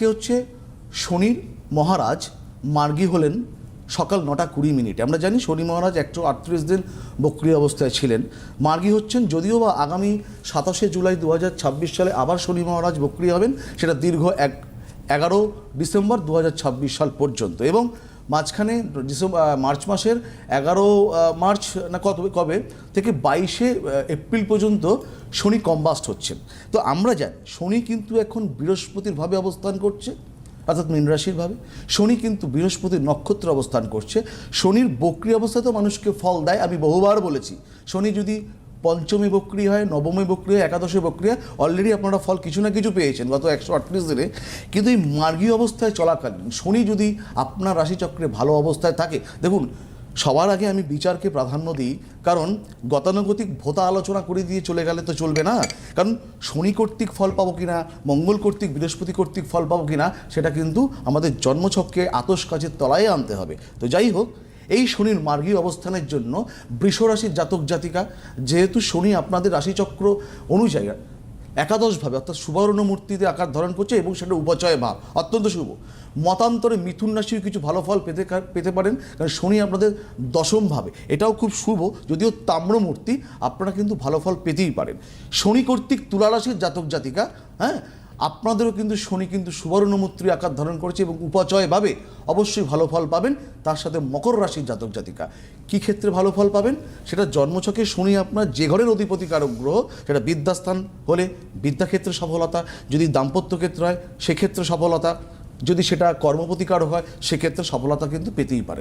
আজকে হচ্ছে শনির মহারাজ মার্গী হলেন সকাল নটা কুড়ি মিনিটে। আমরা জানি শনি মহারাজ একশো আটত্রিশ দিন বক্রিয় অবস্থায় ছিলেন। মার্গী হচ্ছেন যদিও বা আগামী সাতাশে জুলাই দু হাজার ছাব্বিশ সালে আবার শনি মহারাজ বক্রিয় হবেন, সেটা দীর্ঘ এক এগারো ডিসেম্বর দু হাজার ছাব্বিশ সাল পর্যন্ত। এবং মাঝখানে ডিসেম্বর মার্চ মাসের এগারো মার্চ না কত, কবে থেকে বাইশে এপ্রিল পর্যন্ত শনি কম্বাস্ট হচ্ছে। তো আমরা জানি শনি কিন্তু এখন বৃহস্পতির ভাবে অবস্থান করছে, অর্থাৎ মীন রাশির ভাবে। শনি কিন্তু বৃহস্পতির নক্ষত্র অবস্থান করছে। শনির বক্রি অবস্থাতেও মানুষকে ফল দেয়। আমি বহুবার বলেছি, শনি যদি পঞ্চমী বক্রি হয়, নবমী বক্রি হয়, একাদশী বক্রি হয় অলরেডি আপনারা ফল কিছু না কিছু পেয়েছেন গত একশো আটত্রিশ দিনে। কিন্তু এই মার্গীয় অবস্থায় চলাকালীন শনি যদি আপনার রাশিচক্রে ভালো অবস্থায় থাকে, দেখুন, সবার আগে আমি বিচারকে প্রাধান্য দিই, কারণ গতানুগতিক ভোতা আলোচনা করে দিয়ে চলে গেলে তো চলবে না। কারণ শনি কর্তৃক ফল পাবো কিনা, মঙ্গল কর্তৃক, বৃহস্পতি কর্তৃক ফল পাবো কিনা, সেটা কিন্তু আমাদের জন্মছককে আতস কাজের তলায় আনতে হবে। তো যাই হোক এই শনির মার্গীয় অবস্থানের জন্য বৃষরাশির জাতক জাতিকা, যেহেতু শনি আপনাদের রাশিচক্র অনুযায়ী একাদশভাবে অর্থাৎ সুবর্ণ মূর্তিতে আকার ধারণ করছে এবং সেটা উপচয় ভাব, অত্যন্ত শুভ। মতান্তরে মিথুন রাশির কিছু ভালো ফল পেতে পেতে পারেন, কারণ শনি আপনাদের দশমভাবে। এটাও খুব শুভ, যদিও তাম্রমূর্তি আপনারা কিন্তু ভালো ফল পেতেই পারেন। শনি কর্তৃক তুলা রাশির জাতক জাতিকা হ্যাঁ আপনাদেরও কিন্তু শনি কিন্তু সুবর্ণমূর্তি আকার ধারণ করেছে এবং উপচয়ভাবে অবশ্যই ভালো ফল পাবেন। তার সাথে মকর রাশির জাতক, জাতিকা। কী ক্ষেত্রে ভালো ফল পাবেন? সেটা জন্মছকে শনি আপনার যে ঘরের অধিপতিকারক গ্রহ, সেটা বিদ্যাস্থান হলে বিদ্যাক্ষেত্রে সফলতা। যদি দাম্পত্য ক্ষেত্র হয়, সেক্ষেত্রে সফলতা। যদি সেটা কর্মপ্রতিকারক হয়, সেক্ষেত্রে সফলতা কিন্তু পেতেই পারে।